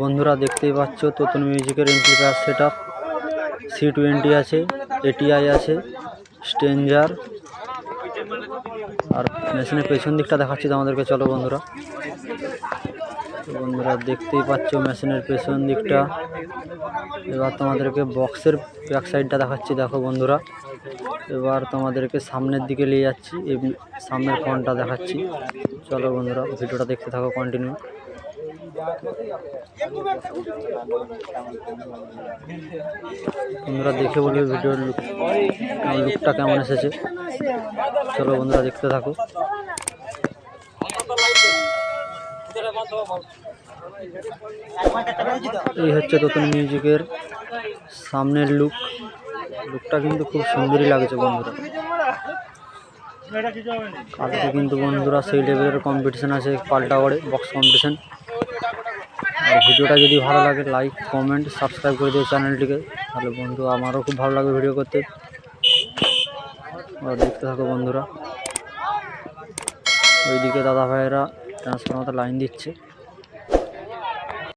বন্ধুরা দেখতেই পাচ্ছ তোতন মিউজিকের amplifier set up C twenty আছে এটিআই আছে স্ট্রেঞ্জার আর মেশিনের পেছন দিকটা দেখাচ্ছি তোমাদেরকে, চলো বন্ধুরা। বন্ধুরা দেখতেই পাচ্ছ মেশিনের পেছন দিকটা। এবার তোমাদেরকে বক্সের ব্যাক সাইডটা দেখাচ্ছি, দেখো বন্ধুরা। এবার তোমাদেরকে সামনের দিকে নিয়ে যাচ্ছি, এই সামনের ফোনটা দেখাচ্ছি। চলো বন্ধুরা, ভিডিওটা দেখতে থাকো কন্টিনিউ বন্ধুরা, দেখে বলবে ভিডিওর লুক লুকটা কেমন এসেছে। চলো বন্ধুরা, দেখতে থাকো। এই হচ্ছে নতুন মিউজিকের সামনের লুক লুকটা কিন্তু খুব সুন্দরই লাগছে বন্ধুরা। কালকে কিন্তু বন্ধুরা সেই লেভেলের কম্পিটিশান আছে পাল্টাগড়ে বক্স কম্পিটিশান আর ভিডিওটা যদি ভালো লাগে লাইক কমেন্ট সাবস্ক্রাইব করে দিও চ্যানেলটিকে তাহলে বন্ধু, আমারও খুব ভালো লাগে ভিডিও করতে। আর দেখতে থাকো বন্ধুরা। ওইদিকে দাদা ভাইয়েরা ট্রান্সফরমার লাইন দিচ্ছে।